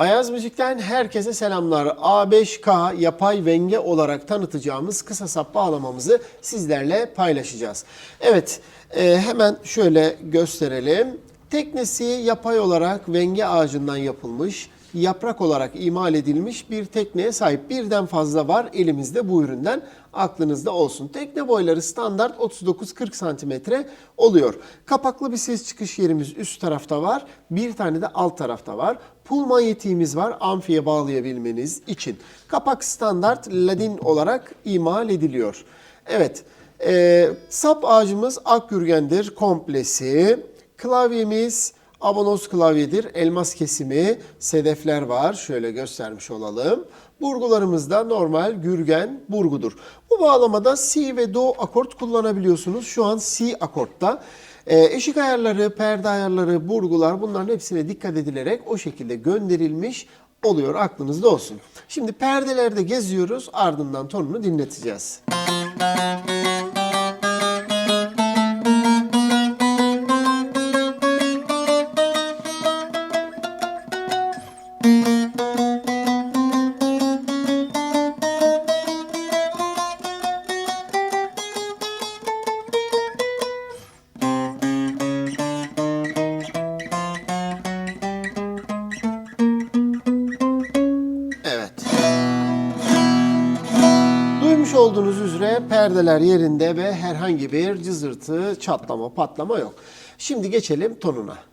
Ayaz Müzik'ten herkese selamlar. A5K yapay venge olarak tanıtacağımız kısa sap bağlamamızı sizlerle paylaşacağız. Evet, e, hemen şöyle gösterelim. Teknesi yapay olarak venge ağacından yapılmış, yaprak olarak imal edilmiş bir tekneye sahip. Birden fazla var elimizde bu üründen aklınızda olsun. Tekne boyları standart 39-40 santimetre oluyor. Kapaklı bir ses çıkış yerimiz üst tarafta var. Bir tane de alt tarafta var. Pul manyetiğimiz var amfiye bağlayabilmeniz için. Kapak standart ladin olarak imal ediliyor. Evet, e, sap ağacımız akgürgendir komplesi. Klavyemiz abonoz klavyedir. Elmas kesimi, sedefler var. Şöyle göstermiş olalım. Burgularımız da normal gürgen burgudur. Bu bağlamada C ve Do akort kullanabiliyorsunuz. Şu an C akortta. Ee, eşik ayarları, perde ayarları, burgular bunların hepsine dikkat edilerek o şekilde gönderilmiş oluyor. Aklınızda olsun. Şimdi perdelerde geziyoruz ardından tonunu dinleteceğiz. Evet. Duymuş olduğunuz üzere perdeler yerinde ve herhangi bir cızırtı, çatlama, patlama yok. Şimdi geçelim tonuna.